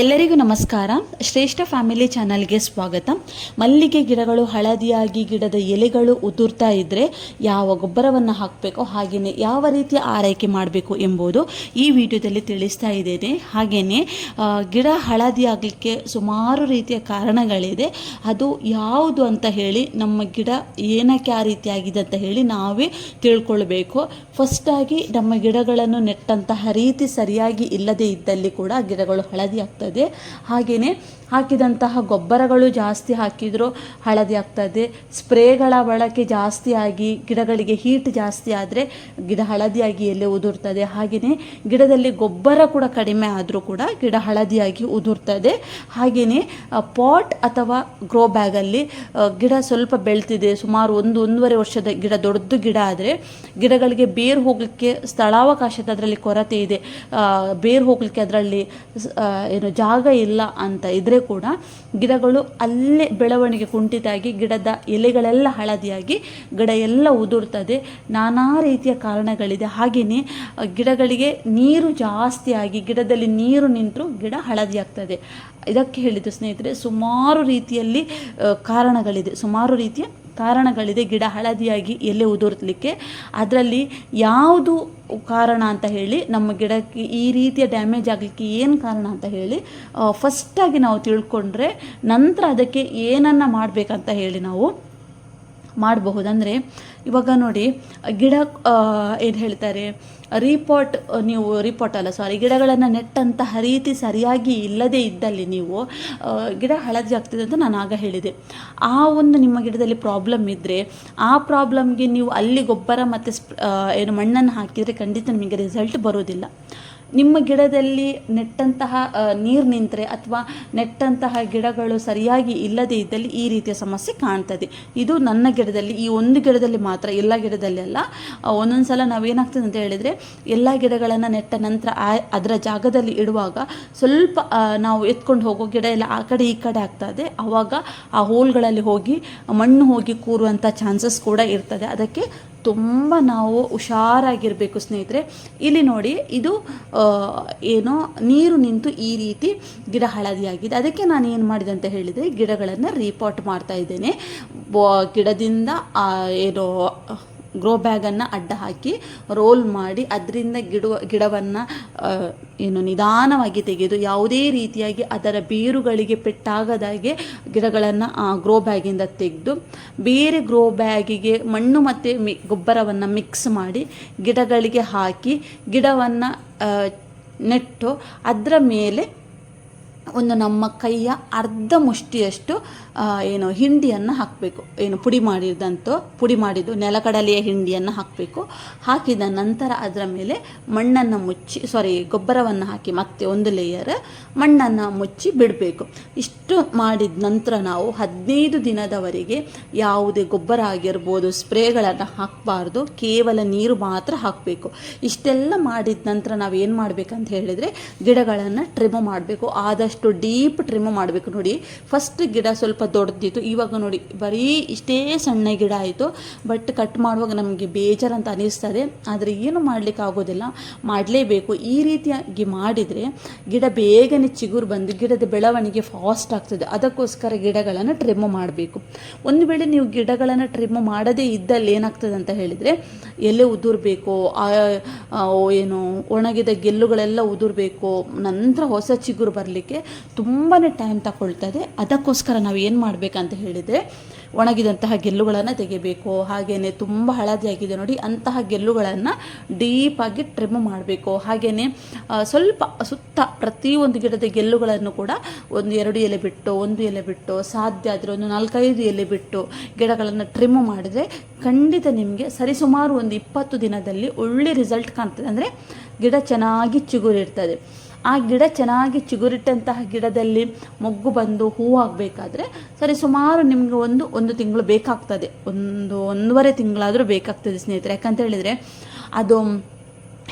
ಎಲ್ಲರಿಗೂ ನಮಸ್ಕಾರ. ಶ್ರೇಷ್ಠ ಫ್ಯಾಮಿಲಿ ಚಾನಲ್ಗೆ ಸ್ವಾಗತ. ಮಲ್ಲಿಗೆ ಗಿಡಗಳು ಹಳದಿಯಾಗಿ ಗಿಡದ ಎಲೆಗಳು ಉದುರ್ತಾ ಇದ್ದರೆ ಯಾವ ಗೊಬ್ಬರವನ್ನು ಹಾಕಬೇಕು ಹಾಗೆಯೇ ಯಾವ ರೀತಿಯ ಆರೈಕೆ ಮಾಡಬೇಕು ಎಂಬುದು ಈ ವಿಡಿಯೋದಲ್ಲಿ ತಿಳಿಸ್ತಾ ಇದ್ದೇನೆ. ಹಾಗೆಯೇ ಗಿಡ ಹಳದಿಯಾಗಲಿಕ್ಕೆ ಸುಮಾರು ರೀತಿಯ ಕಾರಣಗಳಿದೆ. ಅದು ಯಾವುದು ಅಂತ ಹೇಳಿ ನಮ್ಮ ಗಿಡ ಏನಕ್ಕೆ ಆ ರೀತಿಯಾಗಿದೆ ಅಂತ ಹೇಳಿ ನಾವೇ ತಿಳ್ಕೊಳ್ಬೇಕು. ಫಸ್ಟಾಗಿ ನಮ್ಮ ಗಿಡಗಳನ್ನು ನೆಟ್ಟಂತಹ ರೀತಿ ಸರಿಯಾಗಿ ಇಲ್ಲದೇ ಇದ್ದಲ್ಲಿ ಕೂಡ ಗಿಡಗಳು ಹಳದಿ ಆಗ್ತದೆ. ಹಾಗೆಯೇ ಹಾಕಿದಂತಹ ಗೊಬ್ಬರಗಳು ಜಾಸ್ತಿ ಹಾಕಿದರೂ ಹಳದಿ ಆಗ್ತದೆ. ಸ್ಪ್ರೇಗಳ ಬಳಕೆ ಜಾಸ್ತಿ ಆಗಿ ಗಿಡಗಳಿಗೆ ಹೀಟ್ ಜಾಸ್ತಿ ಆದರೆ ಗಿಡ ಹಳದಿಯಾಗಿ ಎಲೆ ಉದುರ್ತದೆ. ಹಾಗೆಯೇ ಗಿಡದಲ್ಲಿ ಗೊಬ್ಬರ ಕೂಡ ಕಡಿಮೆ ಆದರೂ ಕೂಡ ಗಿಡ ಹಳದಿಯಾಗಿ ಉದುರ್ತದೆ. ಹಾಗೆಯೇ ಪಾಟ್ ಅಥವಾ ಗ್ರೋ ಬ್ಯಾಗಲ್ಲಿ ಗಿಡ ಸ್ವಲ್ಪ ಬೆಳ್ತಿದೆ. ಸುಮಾರು ಒಂದು, ಒಂದೂವರೆ ವರ್ಷದ ಗಿಡ ದೊಡ್ಡದು ಗಿಡ ಆದರೆ ಗಿಡಗಳಿಗೆ ಬೇರು ಹೋಗಲಿಕ್ಕೆ ಸ್ಥಳಾವಕಾಶದ ಅದರಲ್ಲಿ ಕೊರತೆ ಇದೆ. ಬೇರು ಹೋಗಲಿಕ್ಕೆ ಅದರಲ್ಲಿ ಏನು ಜಾಗ ಇಲ್ಲ ಅಂತ ಇದ್ರೆ ಕೂಡ ಗಿಡಗಳು ಅಲ್ಲೇ ಬೆಳವಣಿಗೆ ಕುಂಠಿತಾಗಿ ಗಿಡದ ಎಲೆಗಳೆಲ್ಲ ಹಳದಿಯಾಗಿ ಗಿಡ ಎಲ್ಲ ಉದುರ್ತದೆ. ನಾನಾ ರೀತಿಯ ಕಾರಣಗಳಿದೆ. ಹಾಗೆಯೇ ಗಿಡಗಳಿಗೆ ನೀರು ಜಾಸ್ತಿಯಾಗಿ ಗಿಡದಲ್ಲಿ ನೀರು ನಿಂತರೂ ಗಿಡ ಹಳದಿಯಾಗ್ತದೆ. ಇದಕ್ಕೆ ಹೇಳಿದ್ದು ಸ್ನೇಹಿತರೆ, ಸುಮಾರು ರೀತಿಯಲ್ಲಿ ಕಾರಣಗಳಿದೆ. ಸುಮಾರು ರೀತಿಯ ಕಾರಣಗಳಿದೆ. ಗಿಡ ಹಳದಿಯಾಗಿ ಎಲೆ ಉದುರ್ಲಿಕ್ಕೆ. ಅದರಲ್ಲಿ ಯಾವುದು ಕಾರಣ ಅಂತ ಹೇಳಿ, ನಮ್ಮ ಗಿಡಕ್ಕೆ ಈ ರೀತಿಯ ಡ್ಯಾಮೇಜ್ ಆಗಲಿಕ್ಕೆ ಏನು ಕಾರಣ ಅಂತ ಹೇಳಿ ಫಸ್ಟಾಗಿ ನಾವು ತಿಳ್ಕೊಂಡ್ರೆ ನಂತರ ಅದಕ್ಕೆ ಏನನ್ನು ಮಾಡಬೇಕಂತ ಹೇಳಿ ನಾವು ಮಾಡಬಹುದು. ಅಂದರೆ ಇವಾಗ ನೋಡಿ, ಗಿಡ ಏನು ಹೇಳ್ತಾರೆ ರೀಪಾಟ್ ನೀವು ರೀಪಾಟ್ ಅಲ್ಲ ಸಾರಿ ಗಿಡಗಳನ್ನು ನೆಟ್ಟಂತಹ ರೀತಿ ಸರಿಯಾಗಿ ಇಲ್ಲದೇ ಇದ್ದಲ್ಲಿ ನೀವು ಗಿಡ ಹಳದಿ ಆಗ್ತದೆ ಅಂತ ನಾನು ಆಗ ಹೇಳಿದೆ. ಆ ಒಂದು ನಿಮ್ಮ ಗಿಡದಲ್ಲಿ ಪ್ರಾಬ್ಲಮ್ ಇದ್ದರೆ ಆ ಪ್ರಾಬ್ಲಮ್ಗೆ ನೀವು ಅಲ್ಲಿ ಗೊಬ್ಬರ ಮತ್ತು ಏನು ಮಣ್ಣನ್ನು ಹಾಕಿದರೆ ಖಂಡಿತ ನಿಮಗೆ ರಿಸಲ್ಟ್ ಬರೋದಿಲ್ಲ ನಿಮ್ಮ ಗಿಡದಲ್ಲಿ ನೆಟ್ಟಂತಹ ನೀರು ನಿಂತರೆ ಅಥವಾ ನೆಟ್ಟಂತಹ ಗಿಡಗಳು ಸರಿಯಾಗಿ ಇಲ್ಲದೇ ಇದ್ದಲ್ಲಿ ಈ ರೀತಿಯ ಸಮಸ್ಯೆ ಕಾಣ್ತದೆ. ಇದು ನನ್ನ ಗಿಡದಲ್ಲಿ, ಈ ಒಂದು ಗಿಡದಲ್ಲಿ ಮಾತ್ರ, ಎಲ್ಲ ಗಿಡದಲ್ಲಿ ಅಲ್ಲ. ಒಂದೊಂದು ಸಲ ನಾವೇನಾಗ್ತದೆ ಅಂತ ಹೇಳಿದರೆ, ಎಲ್ಲ ಗಿಡಗಳನ್ನು ನೆಟ್ಟ ನಂತರ ಅದರ ಜಾಗದಲ್ಲಿ ಇಡುವಾಗ ಸ್ವಲ್ಪ ನಾವು ಎತ್ಕೊಂಡು ಹೋಗೋ ಗಿಡ ಎಲ್ಲ ಆ ಕಡೆ ಈ ಕಡೆ ಆಗ್ತದೆ ಆವಾಗ ಆ ಹೋಲ್ಗಳಲ್ಲಿ ಹೋಗಿ ಮಣ್ಣು ಹೋಗಿ ಕೂರುವಂಥ ಚಾನ್ಸಸ್ ಕೂಡ ಇರ್ತದೆ. ಅದಕ್ಕೆ ತುಂಬ ನಾವು ಹುಷಾರಾಗಿರಬೇಕು ಸ್ನೇಹಿತರೆ. ಇಲ್ಲಿ ನೋಡಿ, ಇದು ಏನೋ ನೀರು ನಿಂತು ಈ ರೀತಿ ಗಿಡ ಹಳದಿಯಾಗಿದೆ. ಅದಕ್ಕೆ ನಾನು ಏನು ಮಾಡಿದೆ ಅಂತ ಹೇಳಿದರೆ, ಗಿಡಗಳನ್ನು ರೀಪಾಟ್ ಮಾಡ್ತಾ ಇದ್ದೇನೆ. ಗಿಡದಿಂದ ಏನೋ ಗ್ರೋ ಬ್ಯಾಗನ್ನು ಅಡ್ಡ ಹಾಕಿ ರೋಲ್ ಮಾಡಿ ಅದರಿಂದ ಗಿಡ ಗಿಡವನ್ನು ಏನು ನಿಧಾನವಾಗಿ ತೆಗೆದು ಯಾವುದೇ ರೀತಿಯಾಗಿ ಅದರ ಬೇರುಗಳಿಗೆ ಪೆಟ್ಟಾಗದಾಗೆ ಗಿಡಗಳನ್ನು ಆ ಗ್ರೋ ಬ್ಯಾಗಿಂದ ತೆಗೆದು ಬೇರೆ ಗ್ರೋ ಬ್ಯಾಗಿಗೆ ಮಣ್ಣು ಮತ್ತು ಮಿ, ಗೊಬ್ಬರವನ್ನು ಮಿಕ್ಸ್ ಮಾಡಿ ಗಿಡಗಳಿಗೆ ಹಾಕಿ ಗಿಡವನ್ನು ನೆಟ್ಟು ಅದರ ಮೇಲೆ ಒಂದು ನಮ್ಮ ಕೈಯ ಅರ್ಧ ಮುಷ್ಟಿಯಷ್ಟು ಏನು ಹಿಂಡಿಯನ್ನು ಹಾಕಬೇಕು. ಏನು ಪುಡಿ ಮಾಡಿದಂತೂ, ಪುಡಿ ಮಾಡಿದ್ದು ನೆಲಕಡಲೆಯ ಹಿಂಡಿಯನ್ನು ಹಾಕಬೇಕು. ಹಾಕಿದ ನಂತರ ಅದರ ಮೇಲೆ ಮಣ್ಣನ್ನು ಮುಚ್ಚಿ ಸಾರಿ ಗೊಬ್ಬರವನ್ನು ಹಾಕಿ ಮತ್ತೆ ಒಂದು ಲೇಯರ್ ಮಣ್ಣನ್ನು ಮುಚ್ಚಿ ಬಿಡಬೇಕು. ಇಷ್ಟು ಮಾಡಿದ ನಂತರ ನಾವು ಹದಿನೈದು ದಿನದವರೆಗೆ ಯಾವುದೇ ಗೊಬ್ಬರ ಆಗಿರ್ಬೋದು, ಸ್ಪ್ರೇಗಳನ್ನು ಹಾಕಬಾರ್ದು. ಕೇವಲ ನೀರು ಮಾತ್ರ ಹಾಕಬೇಕು. ಇಷ್ಟೆಲ್ಲ ಮಾಡಿದ ನಂತರ ನಾವು ಏನು ಮಾಡಬೇಕಂತ ಹೇಳಿದರೆ, ಗಿಡಗಳನ್ನು ಟ್ರಿಮ್ ಮಾಡಬೇಕು. ಆದಷ್ಟು ಡೀಪ್ ಟ್ರಿಮ್ ಮಾಡಬೇಕು ನೋಡಿ. ಫಸ್ಟ್ ಗಿಡ ಸ್ವಲ್ಪ ದೊಡ್ಡದಿತ್ತು. ಇವಾಗ ನೋಡಿ, ಬರೀ ಇಷ್ಟೇ ಸಣ್ಣ ಗಿಡ ಆಯಿತು. ಬಟ್ ಕಟ್ ಮಾಡುವಾಗ ನಮಗೆ ಬೇಜಾರಂತ ಅನಿಸ್ತದೆ. ಆದರೆ ಏನು ಮಾಡಲಿಕ್ಕೆ ಆಗೋದಿಲ್ಲ. ಮಾಡಲೇಬೇಕು. ಈ ರೀತಿಯಾಗಿ ಮಾಡಿದರೆ ಗಿಡ ಬೇಗನೆ ಚಿಗುರು ಬಂದು ಗಿಡದ ಬೆಳವಣಿಗೆ ಫಾಸ್ಟ್ ಆಗ್ತದೆ. ಅದಕ್ಕೋಸ್ಕರ ಗಿಡಗಳನ್ನು ಟ್ರಿಮ್ ಮಾಡಬೇಕು. ಒಂದು ವೇಳೆ ನೀವು ಗಿಡಗಳನ್ನು ಟ್ರಿಮ್ ಮಾಡದೇ ಇದ್ದಲ್ಲಿ ಏನಾಗ್ತದೆ ಅಂತ ಹೇಳಿದರೆ, ಎಲೆ ಉದುರಬೇಕು ಏನು ಒಣಗಿದ ಗೆಲ್ಲುಗಳೆಲ್ಲ ಉದುರಬೇಕು, ನಂತರ ಹೊಸ ಚಿಗುರು ಬರಲಿಕ್ಕೆ ತುಂಬಾ ಟೈಮ್ ತಗೊಳ್ತದೆ ಅದಕ್ಕೋಸ್ಕರ ನಾವು ಏನು ಮಾಡಬೇಕಂತ ಹೇಳಿದರೆ, ಒಣಗಿದಂತಹ ಗೆಲ್ಲುಗಳನ್ನು ತೆಗಿಬೇಕು. ಹಾಗೆಯೇ ತುಂಬ ಹಳದಿಯಾಗಿದೆ ನೋಡಿ, ಅಂತಹ ಗೆಲ್ಲುಗಳನ್ನು ಡೀಪಾಗಿ ಟ್ರಿಮ್ ಮಾಡಬೇಕು. ಹಾಗೆಯೇ ಸ್ವಲ್ಪ ಸುತ್ತ ಪ್ರತಿಯೊಂದು ಗಿಡದ ಗೆಲ್ಲುಗಳನ್ನು ಕೂಡ ಒಂದು ಎರಡು ಎಲೆ ಬಿಟ್ಟು, ಒಂದು ಎಲೆ ಬಿಟ್ಟು, ಸಾಧ್ಯ ಆದರೆ ಒಂದು ನಾಲ್ಕೈದು ಎಲೆ ಬಿಟ್ಟು ಗಿಡಗಳನ್ನು ಟ್ರಿಮ್ ಮಾಡಿದರೆ ಖಂಡಿತ ನಿಮಗೆ ಸರಿಸುಮಾರು ಒಂದು ಇಪ್ಪತ್ತು ದಿನದಲ್ಲಿ ಒಳ್ಳೆ ರಿಸಲ್ಟ್ ಕಾಣ್ತದೆ. ಅಂದರೆ ಗಿಡ ಚೆನ್ನಾಗಿ ಚಿಗುರಿರ್ತದೆ. ಆ ಗಿಡ ಚೆನ್ನಾಗಿ ಚಿಗುರಿಟ್ಟಂತಹ ಗಿಡದಲ್ಲಿ ಮೊಗ್ಗು ಬಂದು ಹೂವು ಆಗಬೇಕಾದ್ರೆ ಸರಿ, ಸುಮಾರು ನಿಮಗೆ ಒಂದು ಒಂದು ತಿಂಗಳು ಬೇಕಾಗ್ತದೆ. ಒಂದು, ಒಂದೂವರೆ ತಿಂಗಳಾದರೂ ಬೇಕಾಗ್ತದೆ ಸ್ನೇಹಿತರೆ. ಯಾಕಂತ ಹೇಳಿದರೆ ಅದು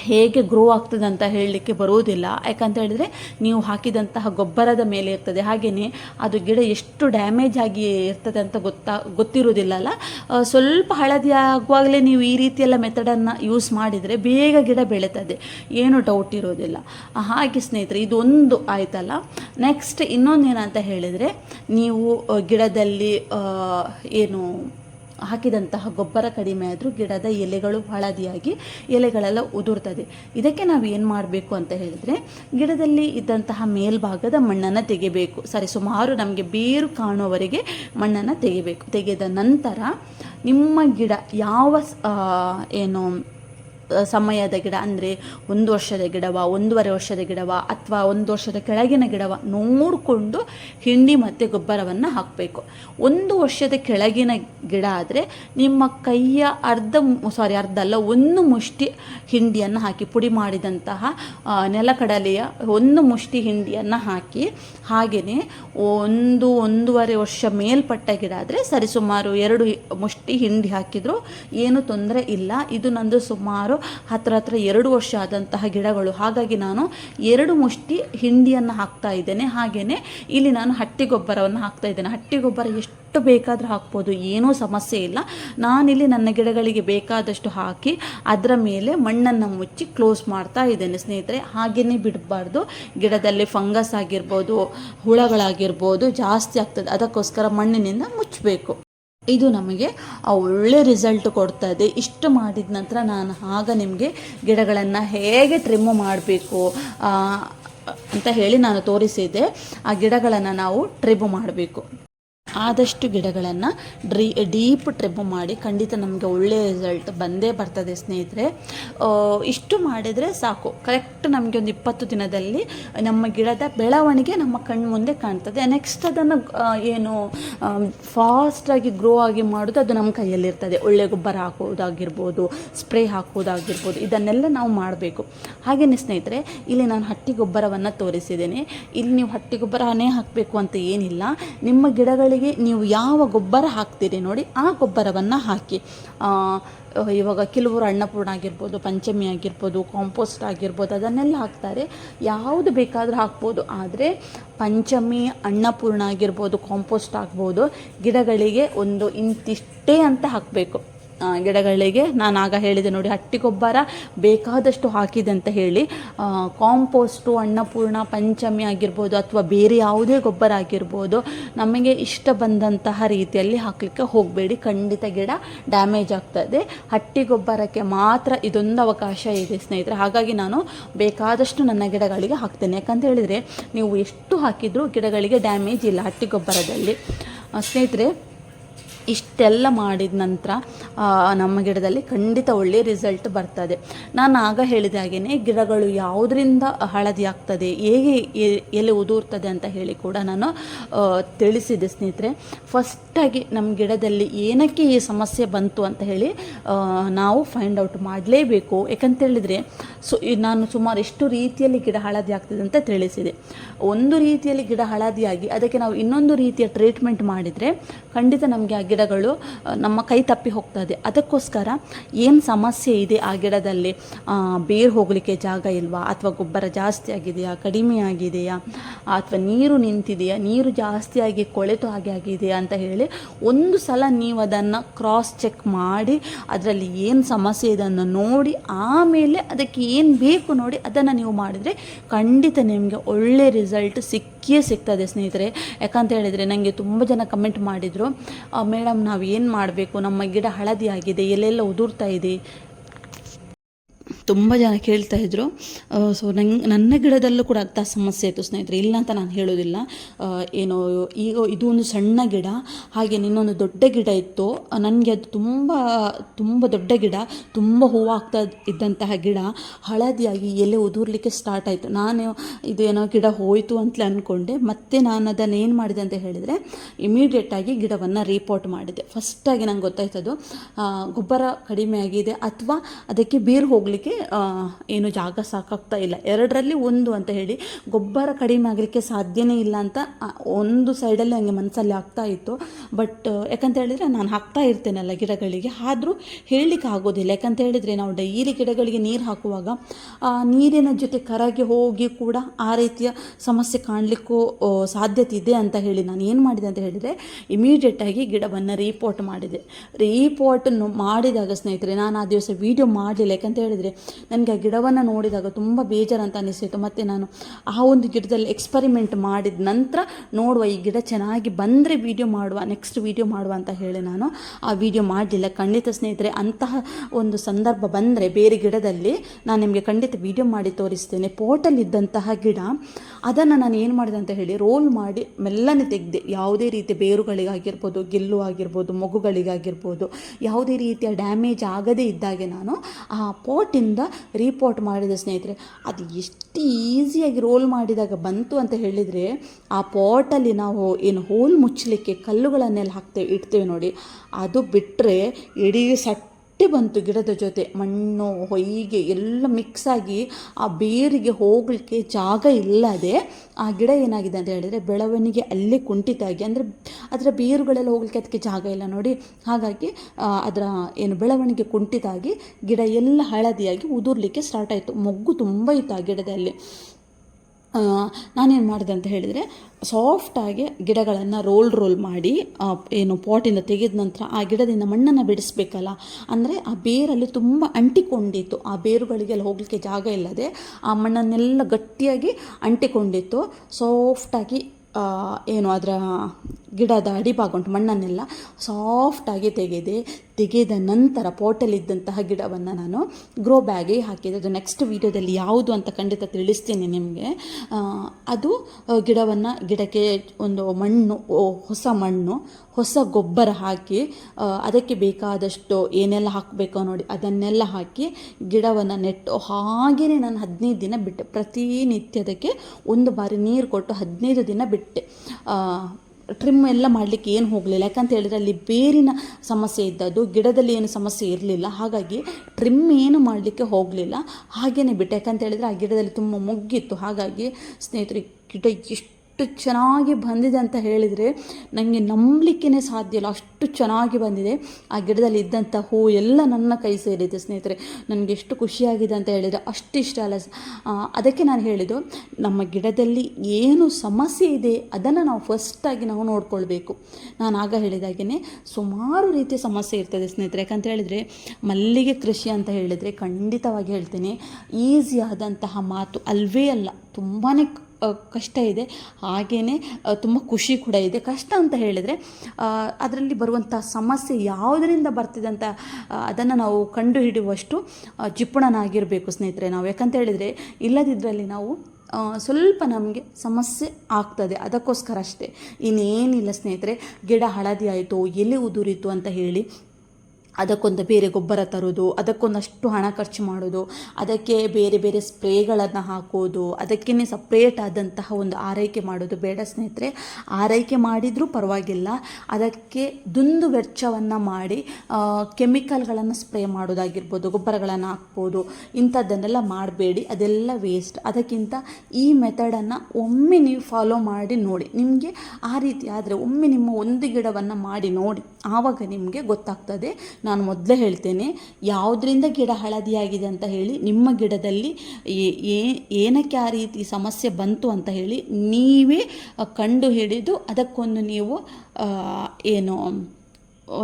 ಹೇಗೆ ಗ್ರೋ ಆಗ್ತದೆ ಅಂತ ಹೇಳಲಿಕ್ಕೆ ಬರುವುದಿಲ್ಲ. ಯಾಕಂತ ಹೇಳಿದರೆ ನೀವು ಹಾಕಿದಂತಹ ಗೊಬ್ಬರದ ಮೇಲೆ ಇರ್ತದೆ. ಹಾಗೆಯೇ ಅದು ಗಿಡ ಎಷ್ಟು ಡ್ಯಾಮೇಜ್ ಆಗಿ ಇರ್ತದೆ ಅಂತ ಗೊತ್ತಾ, ಗೊತ್ತಿರುವುದಿಲ್ಲಲ್ಲ. ಸ್ವಲ್ಪ ಹಳದಿ ಆಗುವಾಗಲೇ ನೀವು ಈ ರೀತಿಯೆಲ್ಲ ಮೆಥಡನ್ನು ಯೂಸ್ ಮಾಡಿದರೆ ಬೇಗ ಗಿಡ ಬೆಳೀತದೆ. ಏನು ಡೌಟ್ ಇರೋದಿಲ್ಲ ಹಾಗೆ ಸ್ನೇಹಿತರೆ, ಇದೊಂದು ಆಯ್ತಲ್ಲ. ನೆಕ್ಸ್ಟ್ ಇನ್ನೊಂದೇನಂತ ಹೇಳಿದರೆ, ನೀವು ಗಿಡದಲ್ಲಿ ಏನು ಹಾಕಿದಂತಹ ಗೊಬ್ಬರ ಕಡಿಮೆ ಆದರೂ ಗಿಡದ ಎಲೆಗಳು ಹಳದಿಯಾಗಿ ಎಲೆಗಳೆಲ್ಲ ಉದುರ್ತದೆ. ಇದಕ್ಕೆ ನಾವು ಏನು ಮಾಡಬೇಕು ಅಂತ ಹೇಳಿದರೆ ಗಿಡದಲ್ಲಿ ಇದ್ದಂತಹ ಮೇಲ್ಭಾಗದ ಮಣ್ಣನ್ನು ತೆಗೆಯಬೇಕು ಸರಿ, ಸುಮಾರು ನಮಗೆ ಬೇರು ಕಾಣುವವರೆಗೆ ಮಣ್ಣನ್ನು ತೆಗಿಬೇಕು. ತೆಗೆದ ನಂತರ ನಿಮ್ಮ ಗಿಡ ಯಾವ ಏನು ಸಮಯದ ಗಿಡ ಅಂದರೆ ಒಂದು ವರ್ಷದ ಗಿಡವ, ಒಂದೂವರೆ ವರ್ಷದ ಗಿಡವ ಅಥವಾ ಒಂದು ವರ್ಷದ ಕೆಳಗಿನ ಗಿಡವ ನೋಡಿಕೊಂಡು ಹಿಂಡಿ ಮತ್ತು ಗೊಬ್ಬರವನ್ನು ಹಾಕಬೇಕು. ಒಂದು ವರ್ಷದ ಕೆಳಗಿನ ಗಿಡ ಆದರೆ ನಿಮ್ಮ ಕೈಯ ಅರ್ಧ ಸಾರಿ ಅರ್ಧ ಅಲ್ಲ, ಒಂದು ಮುಷ್ಟಿ ಹಿಂಡಿಯನ್ನು ಹಾಕಿ, ಪುಡಿ ಮಾಡಿದಂತಹ ನೆಲಕಡಲೆಯ ಒಂದು ಮುಷ್ಟಿ ಹಿಂಡಿಯನ್ನು ಹಾಕಿ ಹಾಗೆಯೇ ಒಂದು ಒಂದೂವರೆ ವರ್ಷ ಮೇಲ್ಪಟ್ಟ ಗಿಡ ಆದರೆ ಸರಿಸುಮಾರು ಎರಡು ಮುಷ್ಟಿ ಹಿಂಡಿ ಹಾಕಿದರೂ. ಏನು ತೊಂದರೆ ಇಲ್ಲ. ಇದು ನಂದು ಸುಮಾರು ಹತ್ರ ಹತ್ರ ಎರಡು ವರ್ಷ ಆದಂತಹ ಗಿಡಗಳು. ಹಾಗಾಗಿ ನಾನು ಎರಡು ಮುಷ್ಟಿ ಹಿಂಡಿಯನ್ನು ಹಾಕ್ತಾ ಇದ್ದೇನೆ. ಹಾಗೇನೆ ಇಲ್ಲಿ ನಾನು ಹಟ್ಟಿ ಗೊಬ್ಬರವನ್ನು ಹಾಕ್ತಾ ಇದ್ದೇನೆ. ಹಟ್ಟಿ ಗೊಬ್ಬರ ಎಷ್ಟು ಬೇಕಾದರೂ ಹಾಕ್ಬೋದು. ಏನೂ ಸಮಸ್ಯೆ ಇಲ್ಲ. ನಾನಿಲ್ಲಿ ನನ್ನ ಗಿಡಗಳಿಗೆ ಬೇಕಾದಷ್ಟು ಹಾಕಿ ಅದರ ಮೇಲೆ ಮಣ್ಣನ್ನು ಮುಚ್ಚಿ ಕ್ಲೋಸ್ ಮಾಡ್ತಾ ಇದ್ದೇನೆ ಸ್ನೇಹಿತರೆ. ಹಾಗೆಯೇ ಬಿಡಬಾರ್ದು. ಗಿಡದಲ್ಲಿ ಫಂಗಸ್ ಆಗಿರ್ಬೋದು, ಹುಳಗಳಾಗಿರ್ಬೋದು ಜಾಸ್ತಿ ಆಗ್ತದೆ. ಅದಕ್ಕೋಸ್ಕರ ಮಣ್ಣಿನಿಂದ ಮುಚ್ಚಬೇಕು ಇದು ನಮಗೆ ಒಳ್ಳೆ ರಿಸಲ್ಟ್ ಕೊಡ್ತದೆ. ಇಷ್ಟು ಮಾಡಿದ ನಂತರ ನಾನು ಆಗ ನಿಮಗೆ ಗಿಡಗಳನ್ನು ಹೇಗೆ ಟ್ರಿಮ್ ಮಾಡಬೇಕು ಅಂತ ಹೇಳಿ ನಾನು ತೋರಿಸಿದ್ದೆ ಆ ಗಿಡಗಳನ್ನು ನಾವು ಟ್ರಿಮ್ ಮಾಡಬೇಕು. ಆದಷ್ಟು ಗಿಡಗಳನ್ನು ಡ್ರೀ, ಡೀಪ್ ಟ್ರಿಪ್ ಮಾಡಿ ಖಂಡಿತ ನಮಗೆ ಒಳ್ಳೆಯ ರಿಸಲ್ಟ್ ಬಂದೇ ಬರ್ತದೆ ಸ್ನೇಹಿತರೆ. ಇಷ್ಟು ಮಾಡಿದರೆ ಸಾಕು. ಕರೆಕ್ಟ್ ನಮಗೆ ಒಂದು ಇಪ್ಪತ್ತು ದಿನದಲ್ಲಿ ನಮ್ಮ ಗಿಡದ ಬೆಳವಣಿಗೆ ನಮ್ಮ ಕಣ್ಣು ಮುಂದೆ ಕಾಣ್ತದೆ. ನೆಕ್ಸ್ಟ್ ಅದನ್ನು ಏನು ಫಾಸ್ಟಾಗಿ ಗ್ರೋ ಆಗಿ ಮಾಡೋದು ಅದು ನಮ್ಮ ಕೈಯಲ್ಲಿರ್ತದೆ. ಒಳ್ಳೆ ಗೊಬ್ಬರ ಹಾಕೋದಾಗಿರ್ಬೋದು ಸ್ಪ್ರೇ ಹಾಕೋದಾಗಿರ್ಬೋದು ಇದನ್ನೆಲ್ಲ ನಾವು ಮಾಡಬೇಕು. ಹಾಗೆಯೇ ಸ್ನೇಹಿತರೆ, ಇಲ್ಲಿ ನಾನು ಹಟ್ಟಿ ಗೊಬ್ಬರವನ್ನು ತೋರಿಸಿದ್ದೇನೆ. ಇಲ್ಲಿ ನೀವು ಹಟ್ಟಿ ಗೊಬ್ಬರನೇ ಹಾಕಬೇಕು ಅಂತ ಏನಿಲ್ಲ. ನಿಮ್ಮ ಗಿಡಗಳಿಗೆ ನೀವು ಯಾವ ಗೊಬ್ಬರ ಹಾಕ್ತೀರಿ ನೋಡಿ, ಆ ಗೊಬ್ಬರವನ್ನು ಹಾಕಿ. ಇವಾಗ ಕೆಲವರು ಅನ್ನಪೂರ್ಣ ಆಗಿರ್ಬೋದು, ಪಂಚಮಿ ಆಗಿರ್ಬೋದು ಕಾಂಪೋಸ್ಟ್ ಆಗಿರ್ಬೋದು, ಅದನ್ನೆಲ್ಲ ಹಾಕ್ತಾರೆ. ಯಾವುದು ಬೇಕಾದರೂ ಹಾಕ್ಬೋದು. ಆದರೆ ಪಂಚಮಿ, ಅನ್ನಪೂರ್ಣ ಆಗಿರ್ಬೋದು ಕಾಂಪೋಸ್ಟ್ ಆಗ್ಬೋದು, ಗಿಡಗಳಿಗೆ ಒಂದು ಇಂತಿಷ್ಟೇ ಅಂತ ಹಾಕಬೇಕು. ಗಿಡಗಳಿಗೆ. ನಾನು ಆಗ ಹೇಳಿದೆ ನೋಡಿ, ಹಟ್ಟಿ ಗೊಬ್ಬರ ಬೇಕಾದಷ್ಟು ಹಾಕಿದೆ ಅಂತ ಹೇಳಿ. ಕಾಂಪೋಸ್ಟು, ಅನ್ನಪೂರ್ಣ, ಪಂಚಮಿ ಆಗಿರ್ಬೋದು ಅಥವಾ ಬೇರೆ ಯಾವುದೇ ಗೊಬ್ಬರ ಆಗಿರ್ಬೋದು, ನಮಗೆ ಇಷ್ಟ ಬಂದಂತಹ ರೀತಿಯಲ್ಲಿ ಹಾಕಲಿಕ್ಕೆ ಹೋಗಬೇಡಿ. ಖಂಡಿತ ಗಿಡ ಡ್ಯಾಮೇಜ್ ಆಗ್ತದೆ ಹಟ್ಟಿ ಗೊಬ್ಬರಕ್ಕೆ ಮಾತ್ರ ಇದೊಂದು ಅವಕಾಶ ಇದೆ ಸ್ನೇಹಿತರೆ. ಹಾಗಾಗಿ ನಾನು ಬೇಕಾದಷ್ಟು ನನ್ನ ಗಿಡಗಳಿಗೆ ಹಾಕ್ತೇನೆ. ಯಾಕಂತ ಹೇಳಿದರೆ, ನೀವು ಎಷ್ಟು ಹಾಕಿದರೂ ಗಿಡಗಳಿಗೆ ಡ್ಯಾಮೇಜ್ ಇಲ್ಲ ಹಟ್ಟಿ ಗೊಬ್ಬರದಲ್ಲಿ. ಸ್ನೇಹಿತರೆ ಇಷ್ಟೆಲ್ಲ ಮಾಡಿದ ನಂತರ ನಮ್ಮ ಗಿಡದಲ್ಲಿ ಖಂಡಿತ ಒಳ್ಳೆಯ ರಿಸಲ್ಟ್ ಬರ್ತದೆ. ನಾನು ಆಗ ಹೇಳಿದ ಹಾಗೆಯೇ ಗಿಡಗಳು ಯಾವುದರಿಂದ ಹಳದಿ ಆಗ್ತದೆ, ಹೇಗೆ ಎಲೆ ಉದುರ್ತದೆ ಅಂತ ಹೇಳಿ ಕೂಡ ನಾನು ತಿಳಿಸಿದೆ ಸ್ನೇಹಿತರೆ. ಫಸ್ಟಾಗಿ ನಮ್ಮ ಗಿಡದಲ್ಲಿ ಏನಕ್ಕೆ ಈ ಸಮಸ್ಯೆ ಬಂತು ಅಂತ ಹೇಳಿ ನಾವು ಫೈಂಡ್ ಔಟ್ ಮಾಡಲೇಬೇಕು. ಯಾಕಂತೇಳಿದರೆ ಸೊ ನಾನು ಸುಮಾರು ಎಷ್ಟು ರೀತಿಯಲ್ಲಿ ಗಿಡ ಹಳದಿ ಆಗ್ತದೆ ಅಂತ ತಿಳಿಸಿದೆ. ಒಂದು ರೀತಿಯಲ್ಲಿ ಗಿಡ ಹಳದಿಯಾಗಿ, ಅದಕ್ಕೆ ನಾವು ಇನ್ನೊಂದು ರೀತಿಯ ಟ್ರೀಟ್ಮೆಂಟ್ ಮಾಡಿದರೆ, ಖಂಡಿತ ನಮಗೆ ಆ ಗಿಡಗಳು ನಮ್ಮ ಕೈ ತಪ್ಪಿ ಹೋಗ್ತದೆ ಅದಕ್ಕೋಸ್ಕರ ಏನು ಸಮಸ್ಯೆ ಇದೆ ಆ ಗಿಡದಲ್ಲಿ? ಬೇರು ಹೋಗಲಿಕ್ಕೆ ಜಾಗ ಇಲ್ವಾ? ಅಥವಾ ಗೊಬ್ಬರ ಜಾಸ್ತಿ ಆಗಿದೆಯಾ? ಕಡಿಮೆ ಆಗಿದೆಯಾ? ಅಥವಾ ನೀರು ನಿಂತಿದೆಯಾ? ನೀರು ಜಾಸ್ತಿಯಾಗಿ ಕೊಳೆತು ಹಾಗೆ ಆಗಿದೆಯಾ ಅಂತ ಹೇಳಿ ಒಂದು ಸಲ ನೀವು ಅದನ್ನು ಕ್ರಾಸ್ ಚೆಕ್ ಮಾಡಿ, ಅದರಲ್ಲಿ ಏನು ಸಮಸ್ಯೆ ಇದನ್ನು ನೋಡಿ, ಆಮೇಲೆ ಅದಕ್ಕೆ ಏನು ಬೇಕು ನೋಡಿ ಅದನ್ನು ನೀವು ಮಾಡಿದರೆ ಖಂಡಿತ ನಿಮಗೆ ಒಳ್ಳೆ ರಿಸಲ್ಟ್ ಸಿಕ್ಕಿಯೇ ಸಿಗ್ತದೆ ಸ್ನೇಹಿತರೆ. ಯಾಕಂತ ಹೇಳಿದರೆ ನನಗೆ ತುಂಬ ಜನ ಕಮೆಂಟ್ ಮಾಡಿದರು ಮೇಡಮ್ ನಾವು ಏನು ಮಾಡಬೇಕು? ನಮ್ಮ ಗಿಡ ಹಳದಿ ಆಗಿದೆ ಎಲ್ಲೆಲ್ಲ ಉದುರ್ತಾ ಇದೆ. ತುಂಬ ಜನ ಕೇಳ್ತಾ ಇದ್ರು. ಸೊ ನಂಗೆ, ನನ್ನ ಗಿಡದಲ್ಲೂ ಕೂಡ ಅಂಥ ಸಮಸ್ಯೆ ಇತ್ತು ಸ್ನೇಹಿತರೆ. ಇಲ್ಲ ಅಂತ ನಾನು ಹೇಳೋದಿಲ್ಲ. ಏನು ಈಗ ಇದು ಒಂದು ಸಣ್ಣ ಗಿಡ, ಹಾಗೆ ಇನ್ನೊಂದು ದೊಡ್ಡ ಗಿಡ ಇತ್ತು. ನನಗೆ ಅದು ತುಂಬ ತುಂಬ ದೊಡ್ಡ ಗಿಡ, ತುಂಬ ಹೂವು ಆಗ್ತಾ ಇದ್ದಂತಹ ಗಿಡ, ಹಳದಿಯಾಗಿ ಎಲೆ ಉದುರ್ಲಿಕ್ಕೆ ಸ್ಟಾರ್ಟ್ ಆಯಿತು. ನಾನು ಇದು ಏನೋ ಗಿಡ ಹೋಯಿತು ಅಂತಲೇ ಅಂದ್ಕೊಂಡೆ ಮತ್ತೆ ನಾನು ಅದನ್ನು ಏನು ಮಾಡಿದೆ ಅಂತ ಹೇಳಿದರೆ ಇಮಿಡಿಯೇಟಾಗಿ ಗಿಡವನ್ನು ರೀಪೋರ್ಟ್ ಮಾಡಿದೆ. ಫಸ್ಟಾಗಿ ನಂಗೆ ಗೊತ್ತಾಯ್ತದು ಗೊಬ್ಬರ ಕಡಿಮೆ ಆಗಿದೆ, ಅಥವಾ ಅದಕ್ಕೆ ಬೇರು ಹೋಗಲಿಕ್ಕೆ ನಮಗೆ ಏನು ಜಾಗ ಸಾಕಾಗ್ತಾ ಇಲ್ಲ. ಎರಡರಲ್ಲಿ ಒಂದು ಅಂತ ಹೇಳಿ, ಗೊಬ್ಬರ ಕಡಿಮೆ ಆಗಲಿಕ್ಕೆ ಸಾಧ್ಯನೇ ಇಲ್ಲ ಅಂತ ಒಂದು ಸೈಡಲ್ಲಿ ನನಗೆ ಮನಸ್ಸಲ್ಲಿ ಆಗ್ತಾ ಇತ್ತು. ಬಟ್, ಯಾಕಂತ ಹೇಳಿದರೆ ನಾನು ಹಾಕ್ತಾ ಇರ್ತೇನಲ್ಲ ಗಿಡಗಳಿಗೆ. ಆದರೂ ಹೇಳಲಿಕ್ಕೆ ಆಗೋದಿಲ್ಲ. ಯಾಕಂತ ಹೇಳಿದರೆ ನಾವು ಡೈಲಿ ಗಿಡಗಳಿಗೆ ನೀರು ಹಾಕುವಾಗ ನೀರಿನ ಜೊತೆ ಕರಗಿ ಹೋಗಿ ಕೂಡ ಆ ರೀತಿಯ ಸಮಸ್ಯೆ ಕಾಣಲಿಕ್ಕೂ ಸಾಧ್ಯತೆ ಇದೆ ಅಂತ ಹೇಳಿ ನಾನು ಏನು ಮಾಡಿದೆ ಅಂತ ಹೇಳಿದರೆ ಇಮಿಡಿಯೇಟಾಗಿ ಗಿಡವನ್ನು ರೀಪೋರ್ಟ್ ಮಾಡಿದೆ. ರೀಪೋರ್ಟನ್ನು ಮಾಡಿದಾಗ ಸ್ನೇಹಿತರೆ, ನಾನು ಆ ದಿವಸ ವೀಡಿಯೋ ಮಾಡಲಿಲ್ಲ. ಯಾಕಂತ ಹೇಳಿದರೆ ನನಗೆ ಆ ಗಿಡವನ್ನು ನೋಡಿದಾಗ ತುಂಬ ಬೇಜಾರಂತ ಅನಿಸಿತು ಮತ್ತು ನಾನು ಆ ಒಂದು ಗಿಡದಲ್ಲಿ ಎಕ್ಸ್ಪರಿಮೆಂಟ್ ಮಾಡಿದ ನಂತರ ನೋಡುವ ಈ ಗಿಡ ಚೆನ್ನಾಗಿ ಬಂದರೆ ವೀಡಿಯೋ ಮಾಡುವ ನೆಕ್ಸ್ಟ್ ವೀಡಿಯೋ ಮಾಡುವ ಅಂತ ಹೇಳಿ ನಾನು ಆ ವಿಡಿಯೋ ಮಾಡಲಿಲ್ಲ. ಖಂಡಿತ ಸ್ನೇಹಿತರೆ, ಅಂತಹ ಒಂದು ಸಂದರ್ಭ ಬಂದರೆ ಬೇರೆ ಗಿಡದಲ್ಲಿ ನಾನು ನಿಮಗೆ ಖಂಡಿತ ವೀಡಿಯೋ ಮಾಡಿ ತೋರಿಸ್ತೇನೆ. ಪೋಟಲ್ಲಿದ್ದಂತಹ ಗಿಡ, ಅದನ್ನು ನಾನು ಏನು ಮಾಡಿದೆ ಅಂತ ಹೇಳಿ ರೋಲ್ ಮಾಡಿ ಮೆಲ್ಲನೆ ತೆಗೆದೆ. ಯಾವುದೇ ರೀತಿ ಬೇರುಗಳಿಗಾಗಿರ್ಬೋದು, ಗೆಲ್ಲು ಆಗಿರ್ಬೋದು, ಮಗುಗಳಿಗಾಗಿರ್ಬೋದು, ಯಾವುದೇ ರೀತಿಯ ಡ್ಯಾಮೇಜ್ ಆಗದೇ ಇದ್ದಾಗೆ ನಾನು ಆ ಪೋಟಿಂದ ರೀಪೋರ್ಟ್ ಮಾಡಿದೆ ಸ್ನೇಹಿತರೆ, ಅದು ಎಷ್ಟು ಈಸಿಯಾಗಿ ರೋಲ್ ಮಾಡಿದಾಗ ಬಂತು ಅಂತ ಹೇಳಿದರೆ, ಆ ಪಾಟಲ್ಲಿ ನಾವು ಏನು ಹೋಲ್ ಮುಚ್ಚಲಿಕ್ಕೆ ಕಲ್ಲುಗಳನ್ನೆಲ್ಲ ಹಾಕ್ತೇವೆ, ಇಡ್ತೇವೆ ನೋಡಿ. ಅದು ಬಿಟ್ಟರೆ ಇಡೀ ಸಟ್ ಗಟ್ಟಿ ಬಂತು ಗಿಡದ ಜೊತೆ, ಮಣ್ಣು, ಹೊಯ್ಗೆ ಎಲ್ಲ ಮಿಕ್ಸ್ ಆಗಿ ಆ ಬೇರಿಗೆ ಹೋಗಲಿಕ್ಕೆ ಜಾಗ ಇಲ್ಲದೆ ಆ ಗಿಡ ಏನಾಗಿದೆ ಅಂತ ಹೇಳಿದರೆ ಬೆಳವಣಿಗೆ ಅಲ್ಲೇ ಕುಂಠಿತ ಆಗಿ, ಅಂದರೆ ಅದರ ಬೇರುಗಳೆಲ್ಲ ಹೋಗ್ಲಿಕ್ಕೆ ಅದಕ್ಕೆ ಜಾಗ ಇಲ್ಲ ನೋಡಿ. ಹಾಗಾಗಿ ಅದರ ಏನು ಬೆಳವಣಿಗೆ ಕುಂಠಿತ ಆಗಿ ಗಿಡ ಎಲ್ಲ ಹಳದಿಯಾಗಿ ಉದುರ್ಲಿಕ್ಕೆ ಸ್ಟಾರ್ಟ್ ಆಯಿತು. ಮೊಗ್ಗು ತುಂಬ ಇತ್ತು ಆ ಗಿಡದಲ್ಲಿ. ನಾನೇನು ಮಾಡಿದೆ ಅಂತ ಹೇಳಿದರೆ ಸಾಫ್ಟಾಗಿ ಗಿಡಗಳನ್ನು ರೋಲ್ ರೋಲ್ ಮಾಡಿ ಏನು ಪಾಟಿಂದ ತೆಗೆದ ನಂತರ ಆ ಗಿಡದಿಂದ ಮಣ್ಣನ್ನು ಬಿಡಿಸ್ಬೇಕಲ್ಲ? ಅಂದರೆ ಆ ಬೇರಲ್ಲಿ ತುಂಬ ಅಂಟಿಕೊಂಡಿತ್ತು. ಆ ಬೇರುಗಳಿಗೆಲ್ಲ ಹೋಗಲಿಕ್ಕೆ ಜಾಗ ಇಲ್ಲದೆ ಆ ಮಣ್ಣನ್ನೆಲ್ಲ ಗಟ್ಟಿಯಾಗಿ ಅಂಟಿಕೊಂಡಿತ್ತು. ಸಾಫ್ಟಾಗಿ ಏನು ಅದರ ಗಿಡದ ಅಡಿಭಾಗ ಉಂಟು ಮಣ್ಣನ್ನೆಲ್ಲ ಸಾಫ್ಟಾಗಿ ತೆಗೆದೆ, ತೆಗೆದ ನಂತರ ಪಾಟಲ್ಲಿದ್ದಂತಹ ಗಿಡವನ್ನು ನಾನು ಗ್ರೋ ಬ್ಯಾಗಿಗೆ ಹಾಕಿದೆ. ಅದು ನೆಕ್ಸ್ಟ್ ವೀಡಿಯೋದಲ್ಲಿ ಯಾವುದು ಅಂತ ಖಂಡಿತ ತಿಳಿಸ್ತೀನಿ ನಿಮಗೆ. ಅದು ಗಿಡವನ್ನು ಗಿಡಕ್ಕೆ ಒಂದು ಮಣ್ಣು ಹೊಸ ಮಣ್ಣು, ಹೊಸ ಗೊಬ್ಬರ ಹಾಕಿ ಅದಕ್ಕೆ ಬೇಕಾದಷ್ಟು ಏನೆಲ್ಲ ಹಾಕಬೇಕೋ ನೋಡಿ, ಅದನ್ನೆಲ್ಲ ಹಾಕಿ ಗಿಡವನ್ನು ನೆಟ್ಟು ಹಾಗೆಯೇ ನಾನು ಹದಿನೈದು ದಿನ ಬಿಟ್ಟೆ. ಪ್ರತಿನಿತ್ಯದಕ್ಕೆ ಒಂದು ಬಾರಿ ನೀರು ಕೊಟ್ಟು ಹದಿನೈದು ದಿನ ಬಿಟ್ಟೆ. ಟ್ರಿಮ್ ಎಲ್ಲ ಮಾಡಲಿಕ್ಕೆ ಏನು ಹೋಗಲಿಲ್ಲ. ಯಾಕಂತ ಹೇಳಿದರೆ ಅಲ್ಲಿ ಬೇರಿನ ಸಮಸ್ಯೆ ಇದ್ದದ್ದು, ಗಿಡದಲ್ಲಿ ಏನು ಸಮಸ್ಯೆ ಇರಲಿಲ್ಲ. ಹಾಗಾಗಿ ಟ್ರಿಮ್ ಏನು ಮಾಡಲಿಕ್ಕೆ ಹೋಗಲಿಲ್ಲ. ಹಾಗೇ ಬಿಟ್ಟೆ. ಯಾಕಂತ ಹೇಳಿದರೆ ಆ ಗಿಡದಲ್ಲಿ ತುಂಬ ಮೊಗ್ಗಿತ್ತು. ಹಾಗಾಗಿ ಸ್ನೇಹಿತರಿಗೆ ಗಿಡ ಎಷ್ಟು ಚೆನ್ನಾಗಿ ಬಂದಿದೆ ಅಂತ ಹೇಳಿದರೆ ನನಗೆ ನಂಬಲಿಕ್ಕೇ ಸಾಧ್ಯ ಇಲ್ಲ. ಅಷ್ಟು ಚೆನ್ನಾಗಿ ಬಂದಿದೆ. ಆ ಗಿಡದಲ್ಲಿ ಇದ್ದಂಥ ಹೂ ಎಲ್ಲ ನನ್ನ ಕೈ ಸೇರಿದೆ ಸ್ನೇಹಿತರೆ. ನನಗೆ ಎಷ್ಟು ಖುಷಿಯಾಗಿದೆ ಅಂತ ಹೇಳಿದರೆ ಅಷ್ಟು ಇಷ್ಟ ಅಲ್ಲ. ಅದಕ್ಕೆ ನಾನು ಹೇಳಿದ್ದು ನಮ್ಮ ಗಿಡದಲ್ಲಿ ಏನು ಸಮಸ್ಯೆ ಇದೆ ಅದನ್ನು ನಾವು ಫಸ್ಟಾಗಿ ನಾವು ನೋಡ್ಕೊಳ್ಬೇಕು. ನಾನು ಆಗ ಹೇಳಿದಾಗೇ ಸುಮಾರು ರೀತಿಯ ಸಮಸ್ಯೆ ಇರ್ತದೆ ಸ್ನೇಹಿತರೆ. ಯಾಕಂತ ಹೇಳಿದರೆ ಮಲ್ಲಿಗೆ ಕೃಷಿ ಅಂತ ಹೇಳಿದರೆ ಖಂಡಿತವಾಗಿ ಹೇಳ್ತೇನೆ ಈಸಿ ಆದಂತಹ ಮಾತು ಅಲ್ವೇ ಅಲ್ಲ. ತುಂಬಾ ಕಷ್ಟ ಇದೆ. ಹಾಗೆಯೇ ತುಂಬ ಖುಷಿ ಕೂಡ ಇದೆ. ಕಷ್ಟ ಅಂತ ಹೇಳಿದರೆ ಅದರಲ್ಲಿ ಬರುವಂಥ ಸಮಸ್ಯೆ ಯಾವುದರಿಂದ ಬರ್ತಿದೆ ಅಂತ ಅದನ್ನು ನಾವು ಕಂಡುಹಿಡಿಯುವಷ್ಟು ಆ, ಜಿಪುಣನಾಗಿರಬೇಕು ಸ್ನೇಹಿತರೆ ನಾವು. ಯಾಕಂತ ಹೇಳಿದರೆ ಇಲ್ಲದಿದ್ದರಲ್ಲಿ ನಾವು ಸ್ವಲ್ಪ ನಮಗೆ ಸಮಸ್ಯೆ ಆಗ್ತದೆ. ಅದಕ್ಕೋಸ್ಕರ ಅಷ್ಟೇ. ಇನ್ನೇನಿಲ್ಲ ಸ್ನೇಹಿತರೆ ಗಿಡ ಹಳದಿ ಆಯಿತು ಎಲೆ ಉದುರಿತು ಅಂತ ಹೇಳಿ ಅದಕ್ಕೊಂದು ಬೇರೆ ಗೊಬ್ಬರ ತರೋದು, ಅದಕ್ಕೊಂದಷ್ಟು ಹಣ ಖರ್ಚು ಮಾಡೋದು, ಅದಕ್ಕೆ ಬೇರೆ ಬೇರೆ ಸ್ಪ್ರೇಗಳನ್ನು ಹಾಕೋದು ಅದಕ್ಕೇ ಸಪ್ರೇಟ್ ಆದಂತಹ ಒಂದು ಆರೈಕೆ ಮಾಡೋದು. ಬೇಡ ಸ್ನೇಹಿತರೆ, ಆರೈಕೆ ಮಾಡಿದರೂ ಪರವಾಗಿಲ್ಲ. ಅದಕ್ಕೆ ದುಂದು ವೆಚ್ಚವನ್ನು ಮಾಡಿ ಕೆಮಿಕಲ್ಗಳನ್ನು ಸ್ಪ್ರೇ ಮಾಡೋದಾಗಿರ್ಬೋದು, ಗೊಬ್ಬರಗಳನ್ನು ಹಾಕ್ಬೋದು, ಇಂಥದ್ದನ್ನೆಲ್ಲ ಮಾಡಬೇಡಿ. ಅದೆಲ್ಲ ವೇಸ್ಟ್ ಅದಕ್ಕಿಂತ ಈ ಮೆಥಡನ್ನು ಒಮ್ಮೆ ನೀವು ಫಾಲೋ ಮಾಡಿ ನೋಡಿ. ನಿಮಗೆ ಆ ರೀತಿ ಆದರೆ ಒಮ್ಮೆ ನಿಮ್ಮ ಒಂದು ಗಿಡವನ್ನು ಮಾಡಿ ನೋಡಿ. ಆವಾಗ ನಿಮಗೆ ಗೊತ್ತಾಗ್ತದೆ. ನಾನು ಮೊದಲೇ ಹೇಳ್ತೇನೆ, ಯಾವುದರಿಂದ ಗಿಡ ಹಳದಿಯಾಗಿದೆ ಅಂತ ಹೇಳಿ, ನಿಮ್ಮ ಗಿಡದಲ್ಲಿ ಏನಕ್ಕೆ ಆ ರೀತಿ ಸಮಸ್ಯೆ ಬಂತು ಅಂತ ಹೇಳಿ ನೀವೇ ಕಂಡು ಹಿಡಿದು ಅದಕ್ಕೊಂದು ನೀವು ಏನು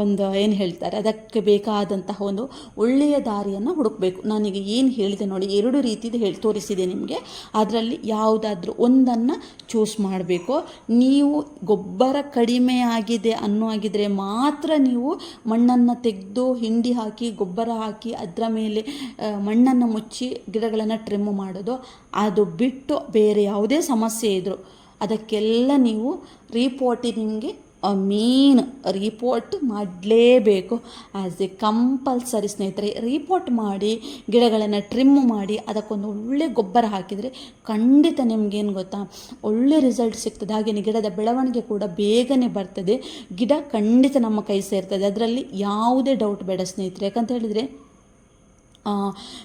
ಒಂದು ಏನು ಹೇಳ್ತಾರೆ, ಅದಕ್ಕೆ ಬೇಕಾದಂತಹ ಒಂದು ಒಳ್ಳೆಯ ದಾರಿಯನ್ನು ಹುಡುಕಬೇಕು. ನನಗೆ ಏನು ಹೇಳಿದೆ ನೋಡಿ, ಎರಡು ರೀತಿದು ಹೇಳಿ ತೋರಿಸಿದೆ ನಿಮಗೆ. ಅದರಲ್ಲಿ ಯಾವುದಾದ್ರೂ ಒಂದನ್ನು ಚೂಸ್ ಮಾಡಬೇಕು. ನೀವು ಗೊಬ್ಬರ ಕಡಿಮೆ ಆಗಿದೆ ಅನ್ನೋ ಮಾತ್ರ ನೀವು ಮಣ್ಣನ್ನು ತೆಗೆದು ಹಿಂಡಿ ಹಾಕಿ, ಗೊಬ್ಬರ ಹಾಕಿ, ಅದರ ಮೇಲೆ ಮಣ್ಣನ್ನು ಮುಚ್ಚಿ ಗಿಡಗಳನ್ನು ಟ್ರಿಮ್ ಮಾಡೋದು, ಅದು ಬಿಟ್ಟು ಬೇರೆ ಯಾವುದೇ ಸಮಸ್ಯೆ ಇದ್ದರೂ ಅದಕ್ಕೆಲ್ಲ ನೀವು ರಿಪೋರ್ಟಿಂಗ್ಗೆ ಮೀನ್ ರಿಪೋರ್ಟ್ ಮಾಡಲೇಬೇಕು. ಆ್ಯಸ್ ಎ ಕಂಪಲ್ಸರಿ ಸ್ನೇಹಿತರೆ ರಿಪೋರ್ಟ್ ಮಾಡಿ, ಗಿಡಗಳನ್ನು ಟ್ರಿಮ್ ಮಾಡಿ, ಅದಕ್ಕೊಂದು ಒಳ್ಳೆ ಗೊಬ್ಬರ ಹಾಕಿದರೆ ಖಂಡಿತ ನಿಮಗೇನು ಗೊತ್ತಾ? ಒಳ್ಳೆ ರಿಸಲ್ಟ್ ಸಿಗ್ತದೆ. ಹಾಗೆಯೇ ಗಿಡದ ಬೆಳವಣಿಗೆ ಕೂಡ ಬೇಗನೆ ಬರ್ತದೆ. ಗಿಡ ಖಂಡಿತ ನಮ್ಮ ಕೈ ಸೇರ್ತದೆ. ಅದರಲ್ಲಿ ಯಾವುದೇ ಡೌಟ್ ಬೇಡ ಸ್ನೇಹಿತರೆ. ಯಾಕಂತ ಹೇಳಿದರೆ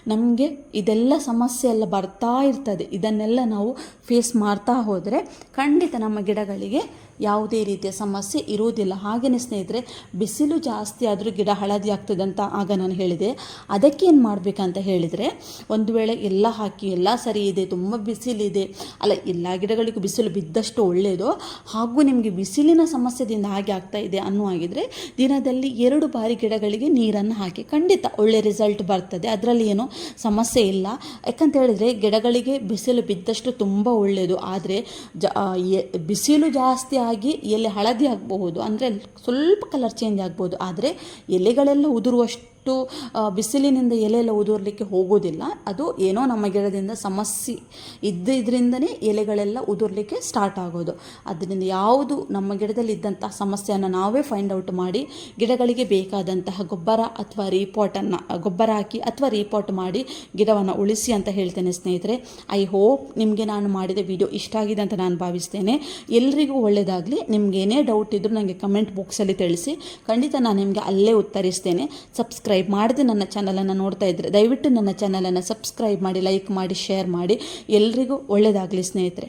ನಮಗೆ ಇದೆಲ್ಲ ಸಮಸ್ಯೆ ಎಲ್ಲ ಬರ್ತಾ ಇರ್ತದೆ. ಇದನ್ನೆಲ್ಲ ನಾವು ಫೇಸ್ ಮಾಡ್ತಾ ಹೋದರೆ ಖಂಡಿತ ನಮ್ಮ ಗಿಡಗಳಿಗೆ ಯಾವುದೇ ರೀತಿಯ ಸಮಸ್ಯೆ ಇರುವುದಿಲ್ಲ. ಹಾಗೆಯೇ ಸ್ನೇಹಿತರೆ, ಬಿಸಿಲು ಜಾಸ್ತಿ ಆದರೂ ಗಿಡ ಹಳದಿ ಆಗ್ತದೆ ಅಂತ ಆಗ ನಾನು ಹೇಳಿದೆ. ಅದಕ್ಕೆ ಏನು ಮಾಡಬೇಕಂತ ಹೇಳಿದರೆ, ಒಂದು ವೇಳೆ ಎಲ್ಲ ಹಾಕಿ, ಎಲ್ಲ ಸರಿ ಇದೆ, ತುಂಬ ಬಿಸಿಲಿದೆ, ಅಲ್ಲ, ಎಲ್ಲ ಗಿಡಗಳಿಗೂ ಬಿಸಿಲು ಬಿದ್ದಷ್ಟು ಒಳ್ಳೆಯದು ಹಾಗೂ ನಿಮಗೆ ಬಿಸಿಲಿನ ಸಮಸ್ಯೆದಿಂದ ಹಾಗೆ ಆಗ್ತಾ ಇದೆ ಅನ್ನೋ ಹಾಗಿದ್ರೆ, ದಿನದಲ್ಲಿ ಎರಡು ಬಾರಿ ಗಿಡಗಳಿಗೆ ನೀರನ್ನು ಹಾಕಿ ಖಂಡಿತ ಒಳ್ಳೆ ರಿಸಲ್ಟ್ ಬರ್ತದೆ. ಅದರಲ್ಲಿ ಏನು ಸಮಸ್ಯೆ ಇಲ್ಲ. ಯಾಕಂತ ಹೇಳಿದರೆ, ಗಿಡಗಳಿಗೆ ಬಿಸಿಲು ಬಿದ್ದಷ್ಟು ತುಂಬ ಒಳ್ಳೆಯದು ಆದರೆ ಜ ಬಿಸಿಲು ಜಾಸ್ತಿ ಆಗಿ ಎಲೆ ಹಳದಿ ಆಗಬಹುದು ಅಂದರೆ ಸ್ವಲ್ಪ ಕಲರ್ ಚೇಂಜ್ ಆಗ್ಬೋದು ಆದರೆ ಎಲೆಗಳೆಲ್ಲ ಉದುರುವಷ್ಟು ಆ, ಬಿಸಿಲಿನಿಂದ ಎಲೆಯೆಲ್ಲ ಉದುರಲಿಕ್ಕೆ ಹೋಗೋದಿಲ್ಲ ಅದು ಏನೋ ನಮ್ಮ ಗಿಡದಿಂದ ಸಮಸ್ಯೆ ಇದ್ದಿದ್ರಿಂದನೇ ಎಲೆಗಳೆಲ್ಲ ಉದುರಲಿಕ್ಕೆ ಸ್ಟಾರ್ಟ್ ಆಗೋದು. ಅದರಿಂದ ಯಾವುದು ನಮ್ಮ ಗಿಡದಲ್ಲಿ ಇದ್ದಂತಹ ಸಮಸ್ಯೆಯನ್ನು ನಾವೇ ಫೈಂಡ್ ಔಟ್ ಮಾಡಿ ಗಿಡಗಳಿಗೆ ಬೇಕಾದಂತಹ ಗೊಬ್ಬರ ಅಥವಾ ರೀಪಾಟನ್ನು ಗೊಬ್ಬರ ಹಾಕಿ ಅಥವಾ ರೀಪಾಟ್ ಮಾಡಿ ಗಿಡವನ್ನು ಉಳಿಸಿ ಅಂತ ಹೇಳ್ತೇನೆ ಸ್ನೇಹಿತರೆ. ಐ ಹೋಪ್ ನಿಮಗೆ ನಾನು ಮಾಡಿದ ವಿಡಿಯೋ ಇಷ್ಟ ಆಗಿದೆ ಅಂತ ನಾನು ಭಾವಿಸ್ತೇನೆ. ಎಲ್ರಿಗೂ ಒಳ್ಳೆಯದಾಗಲಿ ನಿಮ್ಗೆ ಏನೇ ಡೌಟ್ ಇದ್ದರೂ ನನಗೆ ಕಮೆಂಟ್ ಬಾಕ್ಸಲ್ಲಿ ತಿಳಿಸಿ. ಖಂಡಿತ ನಾನು ನಿಮಗೆ ಅಲ್ಲೇ ಉತ್ತರಿಸ್ತೇನೆ. ಸಬ್ಸ್ಕ್ರೈಬ್ ಮಾಡದೆ ನನ್ನ ಚಾನಲನ್ನು ನೋಡ್ತಾ ಇದ್ದರೆ ದಯವಿಟ್ಟು ನನ್ನ ಚಾನಲನ್ನು ಸಬ್ಸ್ಕ್ರೈಬ್ ಮಾಡಿ ಲೈಕ್ ಮಾಡಿ ಶೇರ್ ಮಾಡಿ. ಎಲ್ರಿಗೂ ಒಳ್ಳೆಯದಾಗಲಿ ಸ್ನೇಹಿತರೆ.